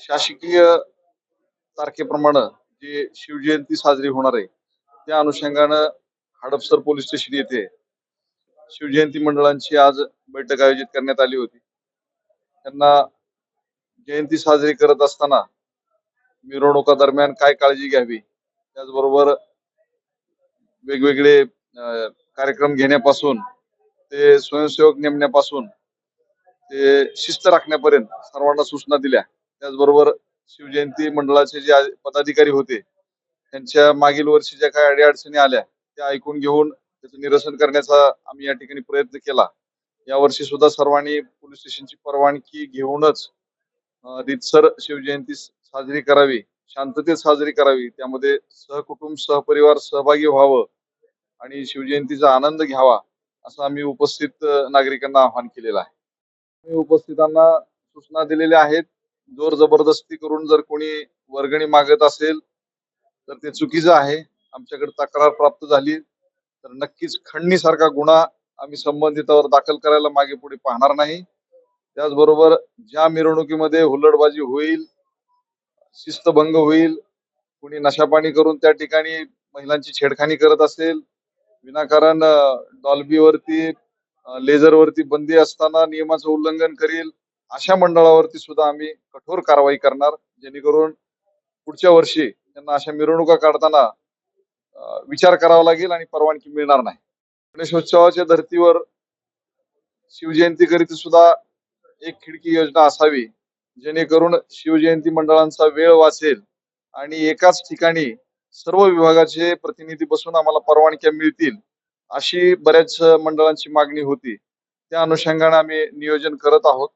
शासकीय तारखेप्रमाणे जे शिवजयंती साजरी होणार आहे त्या अनुषंगानं हडपसर पोलीस स्टेशन येथे शिवजयंती मंडळांची आज बैठक आयोजित करण्यात आली होती. त्यांना जयंती साजरी करत असताना मिरवणुका दरम्यान काय काळजी घ्यावी त्याचबरोबर वेगवेगळे कार्यक्रम घेण्यापासून ते स्वयंसेवक नेमण्यापासून ते शिस्त राखण्यापर्यंत सर्वांना सूचना दिल्या. त्याचबरोबर शिवजयंती मंडळाचे जे पदाधिकारी होते त्यांच्या मागील वर्षी ज्या काही अडीअडचणी आल्या त्या ऐकून घेऊन त्याचं निरसन करण्याचा आम्ही या ठिकाणी प्रयत्न केला. यावर्षी सुद्धा सर्वांनी पोलीस स्टेशनची परवानगी घेऊनच रितसर शिवजयंती साजरी करावी शांततेत साजरी करावी त्यामध्ये सहकुटुंब सहपरिवार सहभागी व्हावं आणि शिवजयंतीचा आनंद घ्यावा असं आम्ही उपस्थित नागरिकांना आवाहन केलेलं आहे. उपस्थितांना सूचना दिलेल्या आहेत जोर जबरदस्ती करून जर कोणी वर्गणी मागत असेल तर ते चुकीचं आहे. आमच्याकडे तक्रार प्राप्त झाली. तर नक्कीच खंडणीसारखा गुन्हा आम्ही संबंधितावर दाखल करायला मागे पुढे पाहणार नाही. त्याचबरोबर ज्या मिरवणुकीमध्ये हुल्लडबाजी होईल शिस्तभंग होईल कुणी नशापाणी करून त्या ठिकाणी महिलांची छेडखानी करत असेल विनाकारण डॉल्बीवरती लेझरवरती बंदी असताना नियमाचं उल्लंघन करील अशा मंडळावरती सुद्धा आम्ही कठोर कारवाई करणार जेणेकरून पुढच्या वर्षी त्यांना अशा मिरवणुका काढताना विचार करावा लागेल आणि परवानगी मिळणार नाही. गणेशोत्सवाच्या धर्तीवर शिवजयंतीकरिता सुद्धा एक खिडकी योजना असावी जेणेकरून शिवजयंती मंडळांचा वेळ वाचेल आणि एकाच ठिकाणी सर्व विभागाचे प्रतिनिधी बसून आम्हाला परवानग्या मिळतील अशी बऱ्याच मंडळांची मागणी होती. त्या अनुषंगाने आम्ही नियोजन करत आहोत.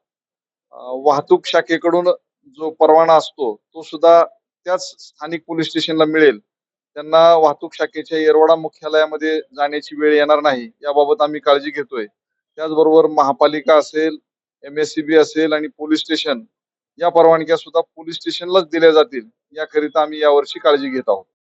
वाहतूक शाखेकडून जो परवाना असतो तो सुद्धा त्याच स्थानिक पोलीस स्टेशनला मिळेल. त्यांना वाहतूक शाखेच्या येरवडा मुख्यालयामध्ये जाण्याची वेळ येणार नाही याबाबत आम्ही काळजी घेतोय. त्याचबरोबर महापालिका असेल एम एस सी बी असेल आणि पोलीस स्टेशन या परवानग्या सुद्धा पोलीस स्टेशनलाच दिल्या जातील याकरिता आम्ही यावर्षी काळजी घेत आहोत.